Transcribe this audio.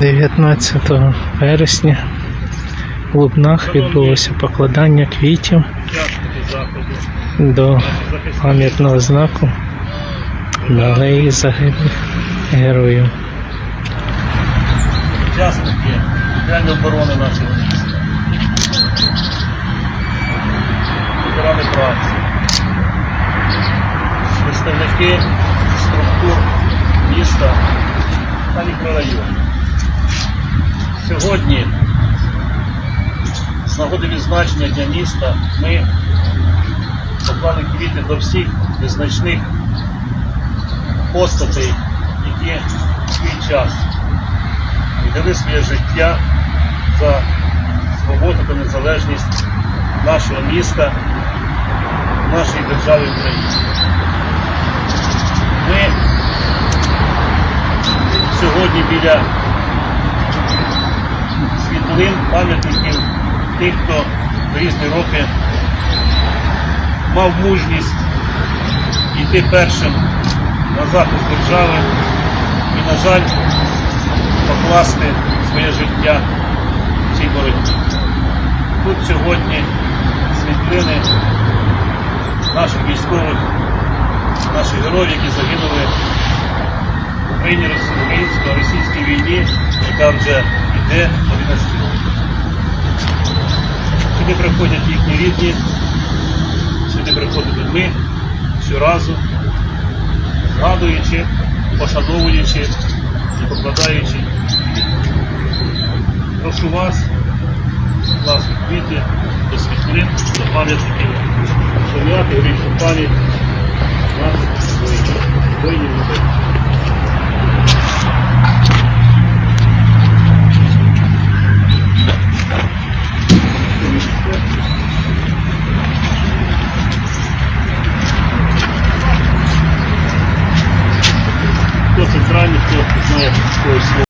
19 вересня в Лубнах відбулося покладання квітів до пам'ятного знаку на алеї загиблих героїв. учасники територіальної оборони нашого міста, ветерани праці, представники структур міста та мікрорайону. Сьогодні, з нагоди відзначення Дня міста, ми поклали квіти до всіх визначних постатей, які в свій час віддали своє життя за свободу та незалежність нашого міста, нашої держави України. Ми сьогодні біля світлин пам'ятників тих, хто в різні роки мав мужність йти першим на захист держави і, на жаль, покласти своє життя в цій боротьбі. Тут сьогодні світлини наших військових, наших героїв, які загинули в Україні українсько-російській війні, яка вже йде 11 років. Сюди приходять їхні рідні, сюди приходимо ми щоразу, згадуючи, пошановуючи і покладаючи Прошу вас, ласка, квіти до світлин, до пам'ятників, шаняти грішну пам'ять наших воїнів, воїнів людей. Хто центральний, хто знає якогось слова.